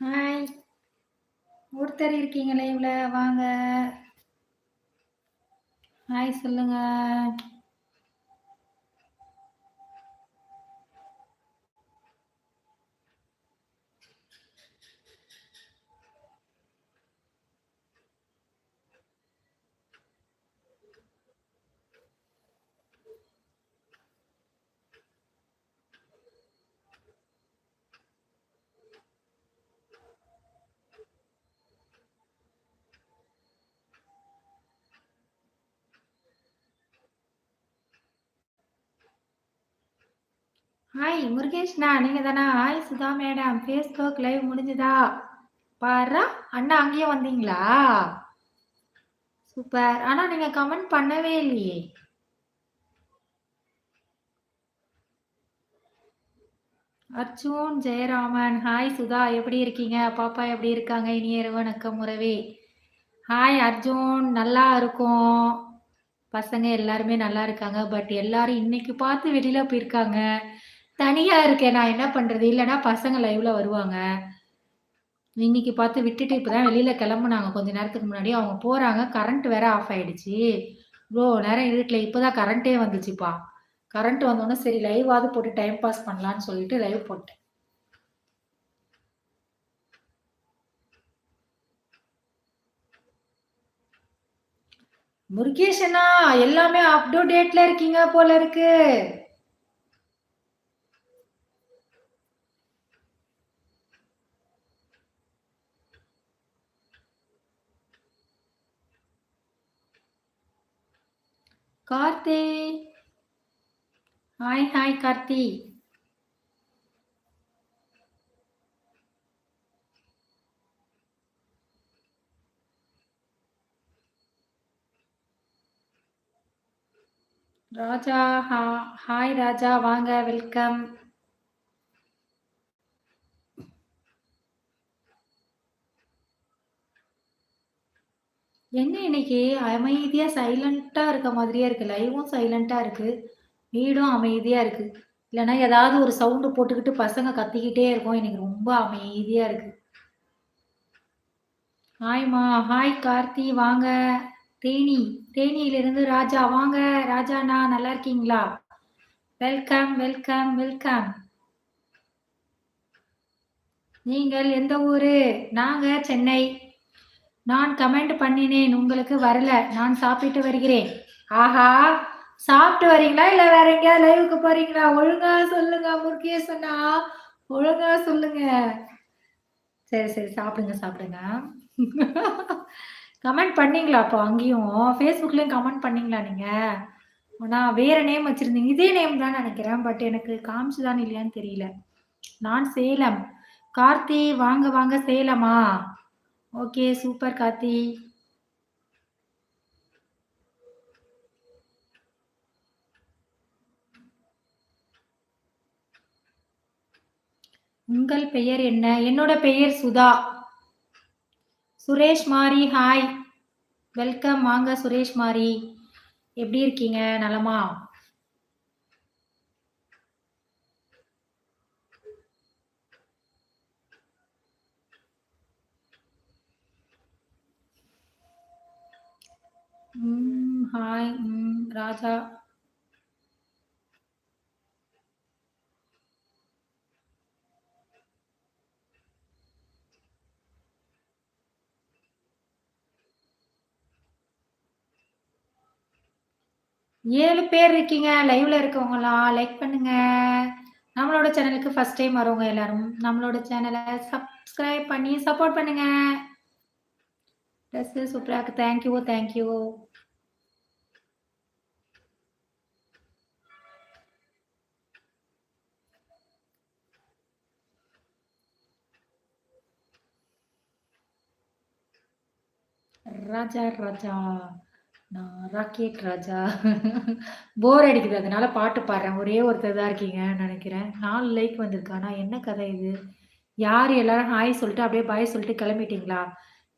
Hi ஒருத்தர் இருக்கீங்க லைவ்ல வாங்க. ஹாய் சொல்லுங்க. ஹாய் முருகேஷ்ணா நீங்க தானா hi Sudha madam. Facebook live முடிஞ்சுதா? பாரா அண்ணா அங்கேயே வந்தீங்களா? சூப்பர். ஆனா நீங்க கமெண்ட் பண்ணவே இல்லையே. அர்ஜுன் ஜெயராமன். ஹாய் சுதா. எப்படி இருக்கீங்க? பாப்பா எப்படி இருக்காங்க? இனிய வணக்கம் உறவே. ஹாய் அர்ஜுன். நல்லா இருக்கும். பசங்க எல்லாருமே நல்லா இருக்காங்க. பட் எல்லாரும் இன்னைக்கு பார்த்து வெளியில போயிருக்காங்க. தனியா இருக்கேன். நான் என்ன பண்றது? இல்லைன்னா பசங்க லைவ்ல வருவாங்க. இன்னைக்கு பார்த்து விட்டுட்டு இப்பதான் வெளியில கிளம்புனாங்க. கொஞ்ச நேரத்துக்கு முன்னாடி அவங்க போறாங்க. கரண்ட் வேற ஆஃப் ஆயிடுச்சு. இவ்வளோ நேரம் இருட்டில் இப்போதான் கரண்ட்டே வந்துச்சுப்பா. கரண்ட் வந்தோடனே சரி லைவாவது போட்டு டைம் பாஸ் பண்ணலான்னு சொல்லிட்டு லைவ் போட்டேன். முருகேஷனா எல்லாமே அப் டு டேட்ல இருக்கீங்க போல இருக்கு. கார்த்தி. Hi hi Karthi. ராஜா ஹா ஹாய் ராஜா வாங்க வெல்கம் என்ன இன்னைக்கு? அமைதியா சைலண்டா இருக்க மாதிரியே இருக்கு. லைவும் சைலண்டா இருக்கு. வீடும் அமைதியா இருக்கு. இல்லைன்னா ஏதாவது ஒரு சவுண்டு போட்டுக்கிட்டு பசங்க கத்திக்கிட்டே இருக்கும். எனக்கு ரொம்ப அமைதியா இருக்கு. ஹாய்மா ஹாய் கார்த்தி. வாங்க. தேனி. தேனியிலிருந்து ராஜா. வாங்க. ராஜாண்ணா நல்லா இருக்கீங்களா? வெல்கம் வெல்கம் வெல்கம் நீங்கள் எந்த ஊரு? நாங்க சென்னை. நான் கமெண்ட் பண்ணினேன் உங்களுக்கு வரல. நான் சாப்பிட்டு வருகிறேன். ஆஹா சாப்பிட்டு வரீங்களா? இல்ல வேற எங்கேயாவது லைவுக்கு போறீங்களா? ஒழுங்கா சொல்லுங்க முருகேசனா ஒழுங்கா சொல்லுங்க. சரி சரி சாப்பிடுங்க சாப்பிடுங்க. கமெண்ட் பண்ணீங்களா அப்போ அங்கேயும்? ஃபேஸ்புக்லயும் கமெண்ட் பண்ணீங்களா நீங்க? ஆனா வேற நேம் வச்சிருந்தீங்க. இதே நேம் தான் நினைக்கிறேன் பட் எனக்கு காமிச்சுதான் இல்லையான்னு தெரியல. நான் சேலம். கார்த்தி வாங்க வாங்க சேலமா? Okay super Karthi. உங்கள் பெயர் என்ன? என்னோட பெயர் சுதா. சுரேஷ் மாரி ஹாய் வெல்கம் வாங்க சுரேஷ் மாரி. எப்படி இருக்கீங்க? நலமா ம் ஹாய் ராஜா. ஏழு பேர் இருக்கீங்க லைவ்ல இருக்கவங்களாம் லைக் பண்ணுங்க. நம்மளோட சேனலுக்கு ஃபர்ஸ்ட் டைம் வரவங்க எல்லாரும் நம்மளோட சேனலை சப்ஸ்கிரைப் பண்ணி சப்போர்ட் பண்ணுங்க. ட்ரெஸ் சூப்பராக இருக்கு தேங்க்யூ தேங்க்யூ ராஜா ராஜா. நான் ராக்கெட் ராஜா. போர் அடிக்குது. அதனால பாட்டு பாடுறேன். ஒரே ஒருத்தர் தான் இருக்கீங்கன்னு நினைக்கிறேன். நாலு லைக் வந்திருக்கு. ஆனால் என்ன கதை இது? யார் எல்லாரும் ஹாய் சொல்லிட்டு அப்படியே பாய் சொல்லிட்டு கிளம்பிட்டீங்களா?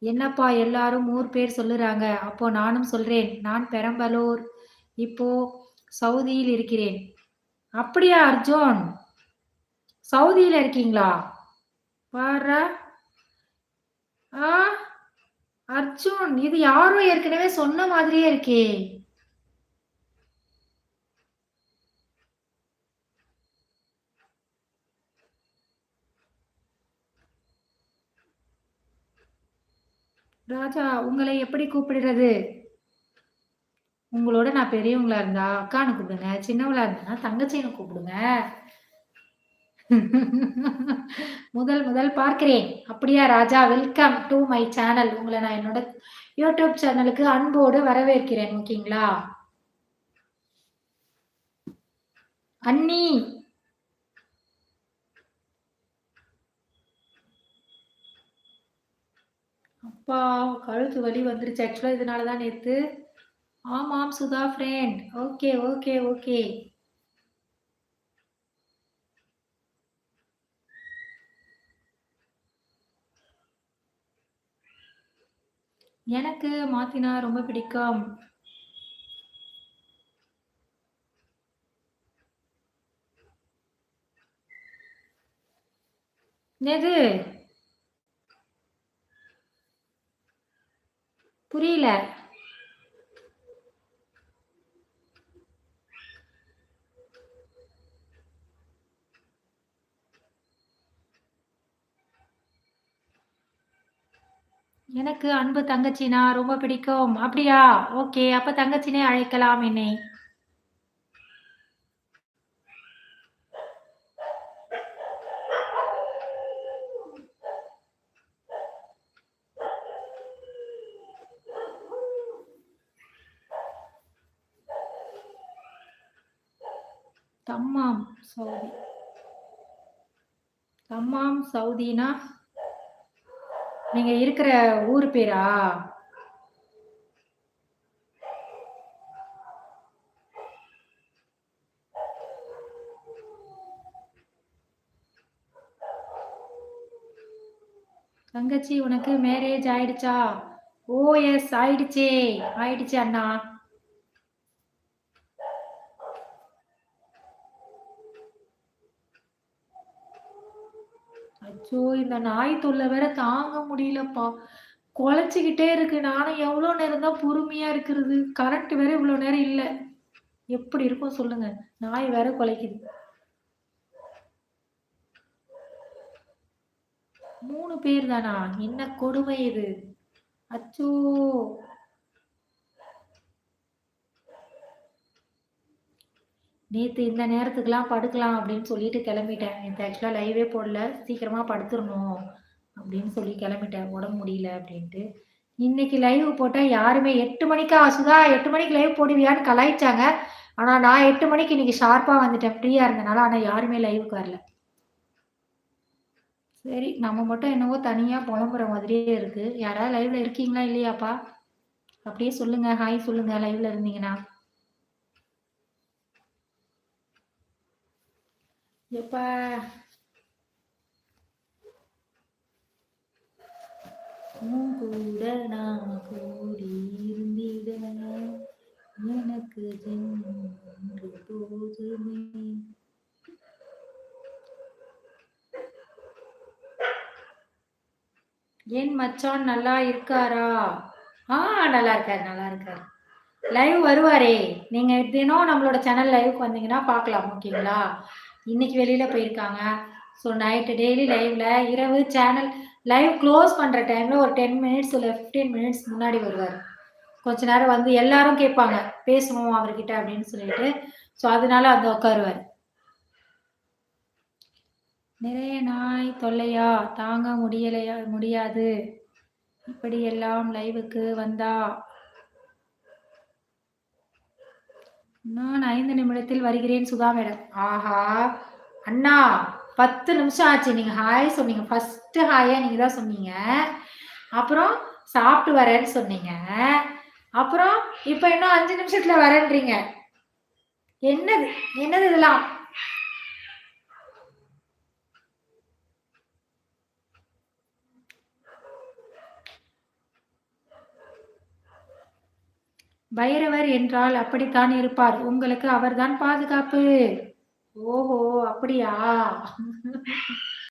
என்னப்பா எல்லாரும் ஊர் பேர் சொல்லுறாங்க. அப்போ நானும் சொல்றேன். நான் பெரம்பலூர். இப்போ சவுதியில் இருக்கிறேன். அப்படியா அர்ஜுன்? சவுதியில இருக்கீங்களா? பாரு ஆ அர்ஜுன் இது யாரோ ஏற்கனவே சொன்ன மாதிரியே இருக்கே. ராஜா உங்களை எப்படி கூப்பிடுறது? உங்களோட நான் பெரியவங்களா இருந்தா அக்கான்னு கூப்பிடுங்க சின்னவளா இருந்தா தங்கச்சின்னு கூப்பிடுங்க. முதல் முதல் பார்க்கிறேன். அப்படியா Raja? Welcome to my channel உங்களை நான் என்னோட யூடியூப் சேனலுக்கு அன்போடு வரவேற்கிறேன் ஓகேங்களா? அண்ணி! அப்பா கழுத்து வலி வந்துருச்சு. ஆக்சுவலா இதனால தான் நேத்து. ஆமாம் Sudha friend okay okay okay எனக்கு மாத்தினா ரொம்ப பிடிக்கும். எது புரியல. எனக்கு அன்பு தங்கச்சினா ரொம்ப பிடிக்கும். அப்படியா? ஓகே அப்ப தங்கச்சினே அழைக்கலாம் என்னை. தம்மாம் சவுதி தம்மாம் சவுதினா நீங்க இருக்கிற ஊர் பேரா? தங்கச்சி உனக்கு மேரேஜ் ஆயிடுச்சா? ஓ எஸ் ஆயிடுச்சே. ஆயிடுச்சு அண்ணா அச்சோ இந்த நாய் தொல்லை வேற தாங்க முடியலப்பா. குலைச்சிக்கிட்டே இருக்கு. நானும் எவ்வளோ நேரம் தான் பொறுமையா இருக்கிறது? கரண்ட் வேற இவ்வளோ நேரம் இல்லை. எப்படி இருக்கும் சொல்லுங்க. நாய் வேற குலைக்குது. மூணு பேர் தானா? என்ன கொடுமை இது? அச்சோ. நேற்று இந்த நேரத்துக்குலாம் படுக்கலாம் அப்படின்னு சொல்லிட்டு கிளம்பிட்டேன். நேற்று ஆக்சுவலாக லைவே போடல. சீக்கிரமாக படுத்துடணும் அப்படின்னு சொல்லி கிளம்பிட்டேன். உடம்பு முடியல அப்படின்ட்டு. இன்னைக்கு லைவ் போட்டால் யாருமே எட்டு மணிக்கா சுதா எட்டு மணிக்கு லைவ் போடுவியான்னு கலாய்ச்சாங்க. ஆனால் நான் எட்டு மணிக்கு இன்னைக்கு ஷார்ப்பாக வந்துட்டேன். ஃப்ரீயாக இருந்தனால ஆனால் யாருமே லைவுக்கு வரல. சரி நம்ம மட்டும் என்னவோ தனியாக புலம்புற மாதிரியே இருக்குது யாராவது லைவில் இருக்கீங்களா இல்லையாப்பா? அப்படியே சொல்லுங்கள் ஹாய் சொல்லுங்கள் லைவில் இருந்தீங்கன்னா. எப்பா கூட நான் கூடி இருந்திட எனக்கு சென்று போதுமே. ஏன் மச்சான் நல்லா இருக்காரா? ஆ நல்லா இருக்காரு நல்லா இருக்காரு. லைவ் வருவாரே. நீங்க தினம் நம்மளோட சேனல் லைவுக்கு வந்தீங்கன்னா பார்க்கலாம் ஓகேங்களா இன்னைக்கு வெளியில போயிருக்காங்க. ஸோ நைட்டு டெய்லி லைவ்ல இரவு சேனல் லைவ் க்ளோஸ் பண்ணுற டைம்ல ஒரு டென் மினிட்ஸ் இல்லை ஃபிஃப்டீன் மினிட்ஸ் முன்னாடி வருவார். கொஞ்ச நேரம் வந்து எல்லாரும் கேட்பாங்க பேசணும் அவர்கிட்ட அப்படின்னு சொல்லிட்டு. ஸோ அதனால அந்த உட்காருவார். நிறைய நாய் தொல்லையா? தாங்க முடியலையா? முடியாது. இப்படி எல்லாம் லைவுக்கு வந்தா நான் ஐந்து நிமிடத்தில் வருகிறேன் சுதா மேடம். ஆஹா அண்ணா பத்து நிமிஷம் ஆச்சு. நீங்க ஹாய் சொன்னீங்க. ஃபர்ஸ்ட் ஹாயா நீங்க தான் சொன்னீங்க. அப்புறம் சாப்பிட்டு வரேன்னு சொன்னீங்க. அப்புறம் இப்ப இன்னும் அஞ்சு நிமிஷத்துல வரேன்றீங்க. என்னது? என்னது இதெல்லாம்? பைரவர் என்றால் அப்படித்தான் இருப்பார். உங்களுக்கு அவர்தான் பாதுகாப்பு. ஓஹோ! அப்படியா?